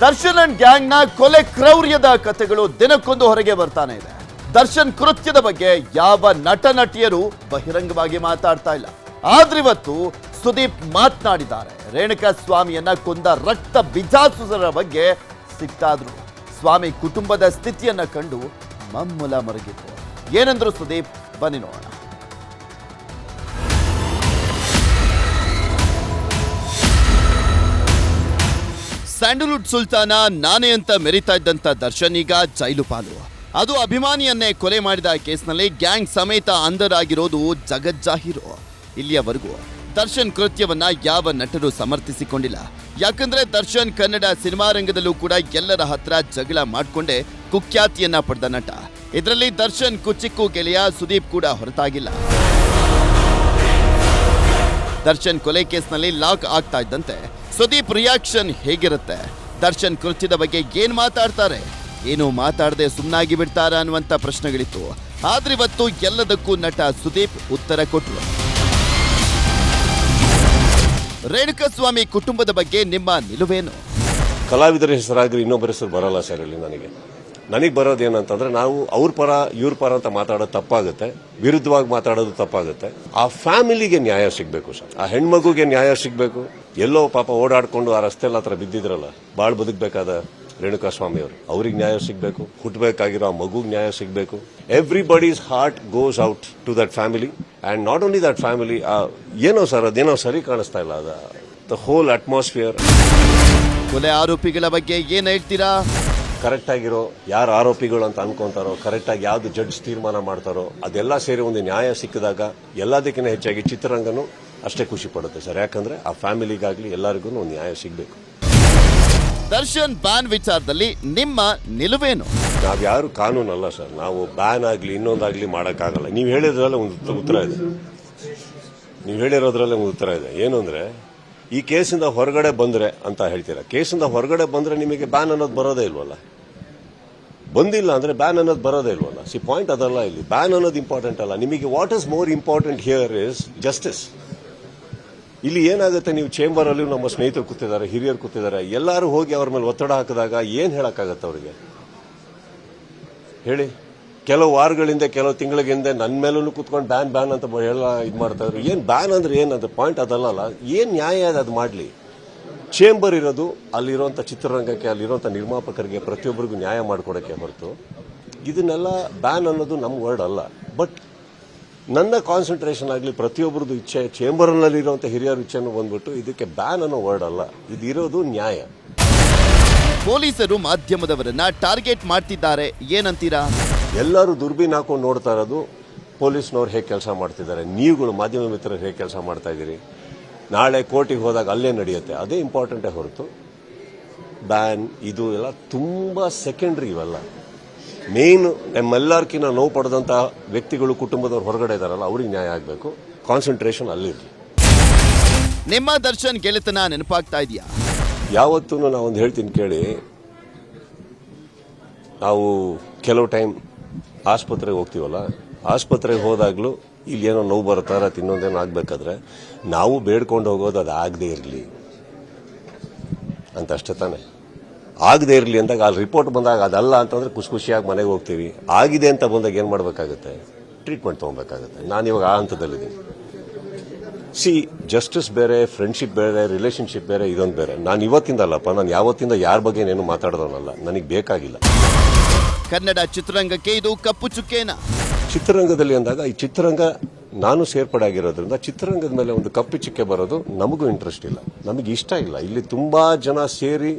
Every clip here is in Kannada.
ದರ್ಶನ್ ಅಂಡ್ ಗ್ಯಾಂಗ್ನ ಕೊಲೆ ಕ್ರೌರ್ಯದ ಕಥೆಗಳು ದಿನಕ್ಕೊಂದು ಹೊರಗೆ ಬರ್ತಾನೆ ಇದೆ. ದರ್ಶನ್ ಕೃತ್ಯದ ಬಗ್ಗೆ ಯಾವ ನಟ ನಟಿಯರು ಬಹಿರಂಗವಾಗಿ ಮಾತಾಡ್ತಾ ಇಲ್ಲ. ಆದ್ರಿವತ್ತು ಸುದೀಪ್ ಮಾತನಾಡಿದ್ದಾರೆ. ರೇಣುಕಾ ಸ್ವಾಮಿಯನ್ನ ಕೊಂದ ರಕ್ತ ಬಿಜಾಸುಸರ ಬಗ್ಗೆ ಸಿಕ್ತಾದ್ರು ಸ್ವಾಮಿ ಕುಟುಂಬದ ಸ್ಥಿತಿಯನ್ನ ಕಂಡು ಮಮ್ಮುಲ ಮರಗಿದ್ರು. ಏನಂದ್ರು ಸುದೀಪ್, ಬನ್ನಿ ನೋಡೋಣ. ಸ್ಯಾಂಡಲ್ವುಡ್ ಸುಲ್ತಾನ ನಾನೇ ಅಂತ ಮೆರಿತಾ ಇದ್ದಂತ ದರ್ಶನ್ ಈಗ ಜೈಲು ಪಾಲು. ಅದು ಅಭಿಮಾನಿಯನ್ನೇ ಕೊಲೆ ಮಾಡಿದ ಕೇಸ್ನಲ್ಲಿ ಗ್ಯಾಂಗ್ ಸಮೇತ ಅಂಧರಾಗಿರೋದು ಜಗಜ್ಜಾಹೀರು ಇಲ್ಲಿಯವರೆಗೂ ದರ್ಶನ್ ಕೃತ್ಯವನ್ನ ಯಾವ ನಟರು ಸಮರ್ಥಿಸಿಕೊಂಡಿಲ್ಲ. ಯಾಕಂದ್ರೆ ದರ್ಶನ್ ಕನ್ನಡ ಸಿನಿಮಾ ರಂಗದಲ್ಲೂ ಕೂಡ ಎಲ್ಲರ ಹತ್ರ ಜಗಳ ಮಾಡಿಕೊಂಡೇ ಕುಖ್ಯಾತಿಯನ್ನ ಪಡೆದ ನಟ. ಇದರಲ್ಲಿ ದರ್ಶನ್ ಕುಚಿಕ್ಕು ಗೆಳೆಯ ಸುದೀಪ್ ಕೂಡ ಹೊರತಾಗಿಲ್ಲ. ದರ್ಶನ್ ಕೊಲೆ ಕೇಸ್ನಲ್ಲಿ ಲಾಕ್ ಆಗ್ತಾ ಇದ್ದಂತೆ. ಸುದೀಪ್ ರಿಯಾಕ್ಷನ್ ಹೇಗಿರುತ್ತೆ? ದರ್ಶನ್ ಕೃತ್ಯದ ಬಗ್ಗೆ ಏನು ಮಾತಾಡ್ತಾರೆ? ಏನು ಮಾತಾಡದೆ ಸುಮ್ಮನಾಗಿ ಬಿಡ್ತಾರ ಅನ್ನುವಂತ ಪ್ರಶ್ನೆಗಳಿತ್ತು. ಆದ್ರೆ ಇವತ್ತು ಎಲ್ಲದಕ್ಕೂ ನಟ ಸುದೀಪ್ ಉತ್ತರ ಕೊಟ್ಟರು ರೇಣುಕಸ್ವಾಮಿ ಕುಟುಂಬದ ಬಗ್ಗೆ ನಿಮ್ಮ ನಿಲುವೇನು? ಕಲಾವಿದರ ಹೆಸರಾಗಿ ಇನ್ನೊಬ್ಬರ ಹೆಸರು ಬರಲ್ಲ ಸರ್ ಇಲ್ಲಿ ನನಗೆ. ನನಗೆ ಬರೋದೇನಂತಂದ್ರೆ ನಾವು ಅವ್ರ ಪರ, ಇವ್ರ ಪರ ಅಂತ ಮಾತಾಡೋದು ತಪ್ಪಾಗುತ್ತೆ. ವಿರುದ್ಧವಾಗಿ ಮಾತಾಡೋದು ತಪ್ಪಾಗುತ್ತೆ. ಆ ಫ್ಯಾಮಿಲಿಗೆ ನ್ಯಾಯ ಸಿಗಬೇಕು ಸರ್. ಆ ಹೆಣ್ಮಗುಗೆ ನ್ಯಾಯ ಸಿಗಬೇಕು. ಎಲ್ಲೋ ಪಾಪ ಓಡಾಡಿಕೊಂಡು ಆ ರಸ್ತೆಲ್ಲ ಹತ್ರ ಬಿದ್ದಿದ್ರಲ್ಲ ಬಾಳ್ ಬದುಕಬೇಕಾದ ರೇಣುಕಾ ಸ್ವಾಮಿ ಅವರು. ಅವ್ರಿಗೆ ನ್ಯಾಯ ಸಿಗಬೇಕು ಹುಟ್ಟಬೇಕಾಗಿರೋ ಆ ಮಗುಗೆ ನ್ಯಾಯ ಸಿಗಬೇಕು. Everybody's heart goes out to that family and not only that family ಏನೋ ಸರ್ ಅದೇನೋ ಸರಿ ಕಾಣಿಸ್ತಾ ಇಲ್ಲ ಅದ ದ ಹೋಲ್ ಅಟ್ಮಾಸ್ಫಿಯರ್ ಕೊಲೆ ಆರೋಪಿಗಳ ಬಗ್ಗೆ ಏನ್ ಹೇಳ್ತೀರಾ? ಕರೆಕ್ಟ್ ಆಗಿರೋ ಯಾರು ಆರೋಪಿಗಳು ಅಂತ ಅನ್ಕೊಂತಾರೋ ಕರೆಕ್ಟ್ ಆಗಿ ಯಾವ್ದು ಜಡ್ಜ್ ತೀರ್ಮಾನ ಮಾಡ್ತಾರೋ ಅದೆಲ್ಲ ಸೇರಿ ಒಂದು ನ್ಯಾಯ ಸಿಕ್ಕಿದಾಗ ಎಲ್ಲದಕ್ಕಿಂತ ಹೆಚ್ಚಾಗಿ ಚಿತ್ರರಂಗನು ಅಷ್ಟೇ ಖುಷಿ ಪಡುತ್ತೆ ಸರ್. ಯಾಕಂದ್ರೆ ಆ ಫ್ಯಾಮಿಲಿಗಾಗ್ಲಿ ಎಲ್ಲರಿಗೂ ಒಂದು ನ್ಯಾಯ ಸಿಗಬೇಕು. ದರ್ಶನ್ ಬ್ಯಾನ್ ವಿಚಾರದಲ್ಲಿ ನಿಮ್ಮ ನಿಲುವೇನು? ನಾವು ಯಾರು ಕಾನೂನು ಅಲ್ಲ ಸರ್. ನಾವು ಬ್ಯಾನ್ ಆಗಲಿ ಇನ್ನೊಂದಾಗ್ಲಿ ಮಾಡೋಕ್ಕಾಗಲ್ಲ. ನೀವು ಹೇಳಿದ್ರಲ್ಲ ಒಂದು ಉತ್ತ- ಉತ್ತರ ಇದೆ. ನೀವು ಹೇಳಿರೋದ್ರಲ್ಲೇ ಒಂದು ಉತ್ತರ ಇದೆ. ಏನು ಅಂದರೆ ಈ ಕೇಸಿಂದ ಹೊರಗಡೆ ಬಂದ್ರೆ ಅಂತ ಹೇಳ್ತೀರಾ? ಕೇಸಿಂದ ಹೊರಗಡೆ ಬಂದ್ರೆ ನಿಮಗೆ ಬ್ಯಾನ್ ಅನ್ನೋದು ಬರೋದೇ ಇಲ್ವಲ್ಲ? ಬಂದಿಲ್ಲ ಅಂದ್ರೆ ಬ್ಯಾನ್ ಅನ್ನೋದು ಬರೋದೇ ಇಲ್ವಲ್ಲ? ಸಿ ಪಾಯಿಂಟ್ ಅದಲ್ಲ ಇಲ್ಲಿ. ಬ್ಯಾನ್ ಅನ್ನೋದು ಇಂಪಾರ್ಟೆಂಟ್ ಅಲ್ಲ. ನಿಮಗೆ what is more important here is justice ಇಲ್ಲಿ ಏನಾಗುತ್ತೆ, ನೀವು ಚೇಂಬರ್ ಅಲ್ಲಿ ನಮ್ಮ ಸ್ನೇಹಿತರು ಕೂತಿದ್ದಾರೆ, ಹಿರಿಯರು ಕೂತಿದ್ದಾರೆ, ಎಲ್ಲರೂ ಹೋಗಿ ಅವ್ರ ಮೇಲೆ ಒತ್ತಡ ಹಾಕಿದಾಗ ಏನ್ ಹೇಳಕ್ಕಾಗತ್ತೆ ಅವರಿಗೆ? ಹೇಳಿ. ಕೆಲವು ವಾರಗಳಿಂದ, ಕೆಲವು ತಿಂಗಳ ಹಿಂದೆ ನನ್ನ ಮೇಲೂ ಕುತ್ಕೊಂಡು ಬ್ಯಾನ್ ಬ್ಯಾನ್ ಅಂತ ಎಲ್ಲ ಇದು ಮಾಡ್ತಾ ಇದ್ರು. ಏನ್ ಬ್ಯಾನ್ ಅಂದ್ರೆ ಏನು ಅದು ಪಾಯಿಂಟ್ ಅದಲ್ಲ ಏನ್ ನ್ಯಾಯ ಅದು ಮಾಡ್ಲಿ. ಚೇಂಬರ್ ಇರೋದು ಅಲ್ಲಿರುವಂತ ಚಿತ್ರರಂಗಕ್ಕೆ, ಅಲ್ಲಿರುವಂತ ನಿರ್ಮಾಪಕರಿಗೆ ಪ್ರತಿಯೊಬ್ಬರಿಗೂ ನ್ಯಾಯ ಮಾಡ್ಕೊಡಕ್ಕೆ ಹೊರತು. ಇದನ್ನೆಲ್ಲ ಬ್ಯಾನ್ ಅನ್ನೋದು ನಮ್ಮ ವರ್ಡ್ ಅಲ್ಲ. ಬಟ್ ನನ್ನ ಕಾನ್ಸಂಟ್ರೇಷನ್ ಆಗಲಿ ಪ್ರತಿಯೊಬ್ಬರದ್ದು ಇಚ್ಛೆ ಚೇಂಬರ್ನಲ್ಲಿರುವಂಥ ಹಿರಿಯರ ಇಚ್ಛೆನೂ ಬಂದ್ಬಿಟ್ಟು ಇದಕ್ಕೆ ಬ್ಯಾನ್ ಅನ್ನೋ ವರ್ಡ್ ಅಲ್ಲ. ಇದಿರೋದು ನ್ಯಾಯ. ಪೊಲೀಸರು ಮಾಧ್ಯಮದವರನ್ನ ಟಾರ್ಗೆಟ್ ಮಾಡ್ತಿದ್ದಾರೆ. ಏನಂತೀರಾ? ಎಲ್ಲರೂ ದುರ್ಬೀನ್ ಹಾಕೊಂಡು ನೋಡ್ತಾ ಇರೋದು ಪೊಲೀಸ್ನವ್ರು ಹೇಗೆ ಕೆಲಸ ಮಾಡ್ತಿದ್ದಾರೆ. ನೀವುಗಳು ಮಾಧ್ಯಮ ಮಿತ್ರರು ಹೇಗೆ ಕೆಲಸ ಮಾಡ್ತಾ ಇದ್ದೀರಿ? ನಾಳೆ ಕೋರ್ಟಿಗೆ ಹೋದಾಗ ಅಲ್ಲೇ ನಡೆಯುತ್ತೆ. ಅದೇ ಇಂಪಾರ್ಟೆಂಟೇ ಹೊರತು. ಬ್ಯಾನ್ ಇದು ಎಲ್ಲ ತುಂಬ ಸೆಕೆಂಡ್ರಿ ಇವೆಲ್ಲ. ಮೇನ್ ನಮ್ಮೆಲ್ಲರ್ಕಿನ್ನ ನೋವು ಪಡೆದಂಥ ವ್ಯಕ್ತಿಗಳು ಕುಟುಂಬದವ್ರು ಹೊರಗಡೆ ಇದಾರಲ್ಲ ಅವ್ರಿಗೆ ನ್ಯಾಯ ಆಗಬೇಕು. ಕಾನ್ಸಂಟ್ರೇಷನ್ ಅಲ್ಲಿರಲಿ ನಿಮ್ಮ ದರ್ಶನ್ ಗೆಳೆತನ ನೆನಪಾಗ್ತಾ ಇದೆಯಾ? ಯಾವತ್ತೂ ನಾವೊಂದು ಹೇಳ್ತೀನಿ ಕೇಳಿ. ನಾವು ಕೆಲವು ಟೈಮ್ ಆಸ್ಪತ್ರೆಗೆ ಹೋಗ್ತೀವಲ್ಲ ಆಸ್ಪತ್ರೆಗೆ ಹೋದಾಗಲೂ ಇಲ್ಲಿ ಏನೋ ನೋವು ಬರ್ತಾರ ತಿನ್ನೋದೇನೋ ಆಗ್ಬೇಕಾದ್ರೆ ನಾವು ಬೇಡ್ಕೊಂಡು ಹೋಗೋದು ಅದು ಆಗದೆ ಇರಲಿ. ಅಂತ ಅಷ್ಟೇ ತಾನೆ. ಆಗದೆ ಇರಲಿ ಅಂದಾಗ ಅಲ್ಲಿ ರಿಪೋರ್ಟ್ ಬಂದಾಗ ಅದಲ್ಲ ಅಂತಂದ್ರೆ ಖುಷಿ ಖುಷಿಯಾಗಿ ಮನೆಗೆ ಹೋಗ್ತೀವಿ. ಆಗಿದೆ ಅಂತ ಬಂದಾಗ ಏನು ಮಾಡಬೇಕಾಗುತ್ತೆ? ಟ್ರೀಟ್ಮೆಂಟ್ ತೊಗೊಬೇಕಾಗುತ್ತೆ. ನಾನು ಇವಾಗ ಆ ಹಂತದಲ್ಲಿದ್ದೀನಿ. ಸಿ ಜಸ್ಟಿಸ್ ಬೇರೆ ಫ್ರೆಂಡ್ಶಿಪ್ ಬೇರೆ ರಿಲೇಷನ್ಶಿಪ್ ಬೇರೆ ಇದೊಂದು ಬೇರೆ. ನಾನು ಇವತ್ತಿಂದಲ್ಲಪ್ಪ ನಾನು ಯಾವತ್ತಿಂದ ಯಾರ ಬಗ್ಗೆ ಏನು ಮಾತಾಡೋನಲ್ಲ ನನಗೆ ಬೇಕಾಗಿಲ್ಲ. ಕನ್ನಡ ಚಿತ್ರರಂಗಕ್ಕೆ ಇದು ಕಪ್ಪು ಚುಕ್ಕೇನ? ಚಿತ್ರರಂಗದಲ್ಲಿ ಅಂದಾಗ ಈ ಚಿತ್ರರಂಗ ನಾನು ಸೇರ್ಪಡೆ ಆಗಿರೋದ್ರಿಂದ ಚಿತ್ರರಂಗದ ಮೇಲೆ ಒಂದು ಕಪ್ಪು ಚುಕ್ಕೆ ಬರೋದು ನಮಗೂ ಇಂಟ್ರೆಸ್ಟ್ ಇಲ್ಲ. ನಮಗೆ ಇಷ್ಟ ಇಲ್ಲ. ಇಲ್ಲಿ ತುಂಬಾ ಜನ ಸೇರಿ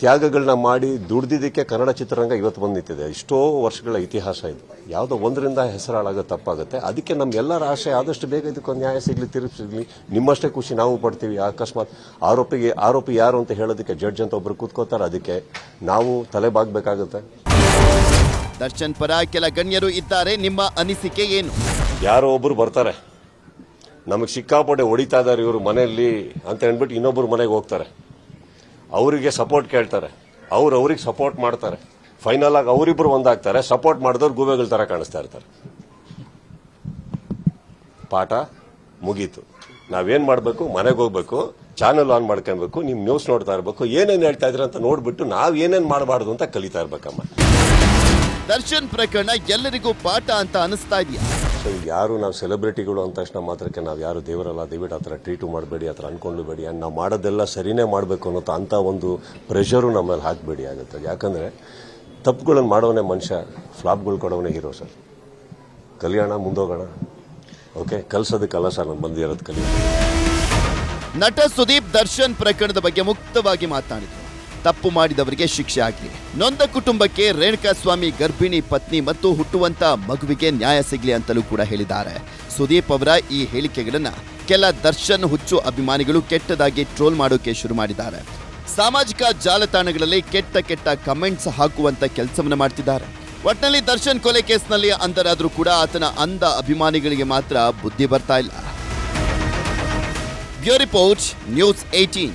ತ್ಯಾಗಗಳನ್ನ ಮಾಡಿ ದುಡ್ದಿದ್ದಕ್ಕೆ ಕನ್ನಡ ಚಿತ್ರರಂಗ ಇವತ್ತು ಬಂದು ನಿಂತಿದೆ ಎಷ್ಟೋ ವರ್ಷಗಳ ಇತಿಹಾಸ ಇದು. ಯಾವುದೋ ಒಂದರಿಂದ ಹೆಸರಾಳಾಗ ತಪ್ಪಾಗುತ್ತೆ. ಅದಕ್ಕೆ ನಮ್ಮೆಲ್ಲರ ಆಶೆ ಆದಷ್ಟು ಬೇಗ ಇದಕ್ಕೊಂದು ನ್ಯಾಯ ಸಿಗಲಿ ತಿರುಪ್ಸಿಗ್ಲಿ ನಿಮ್ಮಷ್ಟೇ ಖುಷಿ ನಾವು ಪಡ್ತೀವಿ. ಅಕಸ್ಮಾತ್ ಆರೋಪಿಗೆ ಆರೋಪಿ ಯಾರು ಅಂತ ಹೇಳೋದಕ್ಕೆ ಜಡ್ಜ್ ಅಂತ ಒಬ್ರು ಕೂತ್ಕೋತಾರೆ ಅದಕ್ಕೆ ನಾವು ತಲೆ ಬಾಗ್ಬೇಕಾಗುತ್ತೆ ದರ್ಶನ್ ಪರ ಕೆಲ ಗಣ್ಯರು ಇದ್ದಾರೆ. ನಿಮ್ಮ ಅನಿಸಿಕೆ ಏನು? ಯಾರೋ ಒಬ್ಬರು ಬರ್ತಾರೆ. ನಮಗೆ ಸಿಕ್ಕಾಪಡೆ ಹೊಡಿತಾ ಇದ್ದಾರೆ ಇವರು ಮನೆಯಲ್ಲಿ ಅಂತ ಹೇಳ್ಬಿಟ್ಟು ಇನ್ನೊಬ್ಬರು ಮನೆಗೆ ಹೋಗ್ತಾರೆ. ಅವರಿಗೆ ಸಪೋರ್ಟ್ ಕೇಳ್ತಾರೆ. ಅವ್ರು ಅವ್ರಿಗೆ ಸಪೋರ್ಟ್ ಮಾಡ್ತಾರೆ. ಫೈನಲ್ ಆಗಿ ಅವರಿಬ್ರು ಒಂದಾಗ್ತಾರೆ. ಸಪೋರ್ಟ್ ಮಾಡಿದವ್ರು ಗೂಬೆಗಳ ತರ ಕಾಣಿಸ್ತಾ ಇರ್ತಾರೆ. ಪಾಠ ಮುಗೀತು. ನಾವೇನ್ ಮಾಡಬೇಕು? ಮನೆಗೆ ಹೋಗ್ಬೇಕು. ಚಾನೆಲ್ ಆನ್ ಮಾಡ್ಕೊಬೇಕು. ನೀವು ನ್ಯೂಸ್ ನೋಡ್ತಾ ಇರಬೇಕು. ಏನೇನು ಹೇಳ್ತಾ ಇದ್ರೆ ಅಂತ ನೋಡ್ಬಿಟ್ಟು ನಾವು ಏನೇನು ಮಾಡಬಾರ್ದು ಅಂತ ಕಲಿತಾ ಇರ್ಬೇಕಮ್ಮ. ದರ್ಶನ್ ಪ್ರಕರಣ ಎಲ್ಲರಿಗೂ ಪಾಠ ಅಂತ ಅನಿಸ್ತಾ ಇದೆಯಾ? ಸೊ ಯಾರು ನಾವು ಸೆಲೆಬ್ರಿಟಿಗಳು ಅಂದ ತಕ್ಷಣ ಮಾತ್ರಕ್ಕೆ ನಾವು ಯಾರು ದೇವರಲ್ಲ, ದಯವಿಟ್ಟು ಆ ಥರ ಟ್ರೀಟು ಮಾಡಬೇಡಿ, ಆ ಥರ ಅಂದ್ಕೊಂಡ್ಬೇಡಿ ಆ್ಯಂಡ್ ನಾವು ಮಾಡೋದೆಲ್ಲ ಸರಿನೇ ಮಾಡಬೇಕು ಅನ್ನೋ ಅಂಥ ಒಂದು ಪ್ರೆಷರು ನಮ್ಮಲ್ಲಿ ಹಾಕಬೇಡಿ ಆಗುತ್ತೆ. ಯಾಕಂದರೆ ತಪ್ಪುಗಳನ್ನು ಮಾಡೋನೇ ಮನುಷ್ಯ ಫ್ಲಾಪ್ಗಳು ಕೊಡೋನೇ ಹೀರೋ ಸರ್. ಕಲಿಯೋಣ ಮುಂದೋಗೋಣ. ಓಕೆ ಕಲ್ಸೋದಕ್ಕಲ್ಲ ಸರ್ ನಾನು ಬಂದಿರೋದು ಕಲಿ ನಟ ಸುದೀಪ್ ದರ್ಶನ್ ಪ್ರಕರಣದ ಬಗ್ಗೆ ಮುಕ್ತವಾಗಿ ಮಾತನಾಡಿದರು. ತಪ್ಪು ಮಾಡಿದವರಿಗೆ ಶಿಕ್ಷೆ ಆಗಲಿ ನೊಂದ ಕುಟುಂಬಕ್ಕೆ ರೇಣುಕಾ ಸ್ವಾಮಿ ಗರ್ಭಿಣಿ ಪತ್ನಿ ಮತ್ತು ಹುಟ್ಟುವಂತ ಮಗುವಿಗೆ ನ್ಯಾಯ ಸಿಗಲಿ ಅಂತಲೂ ಕೂಡ ಹೇಳಿದ್ದಾರೆ. ಸುದೀಪ್ ಅವರ ಈ ಹೇಳಿಕೆಗಳನ್ನ ಕೆಲ ದರ್ಶನ್ ಹುಚ್ಚು ಅಭಿಮಾನಿಗಳು ಕೆಟ್ಟದಾಗಿ ಟ್ರೋಲ್ ಮಾಡೋಕೆ ಶುರು ಮಾಡಿದ್ದಾರೆ. ಸಾಮಾಜಿಕ ಜಾಲತಾಣಗಳಲ್ಲಿ ಕೆಟ್ಟ ಕೆಟ್ಟ ಕಮೆಂಟ್ಸ್ ಹಾಕುವಂತ ಕೆಲಸವನ್ನು ಮಾಡ್ತಿದ್ದಾರೆ. ಒಟ್ನಲ್ಲಿ ದರ್ಶನ್ ಕೊಲೆ ಕೇಸ್ನಲ್ಲಿ ಅಂದರಾದರೂ ಕೂಡ ಆತನ ಅಂಧ ಅಭಿಮಾನಿಗಳಿಗೆ ಮಾತ್ರ ಬುದ್ಧಿ ಬರ್ತಾ ಇಲ್ಲ. ಬ್ಯೂ ರಿಪೋರ್ಟ್, ನ್ಯೂಸ್ ಏಟೀನ್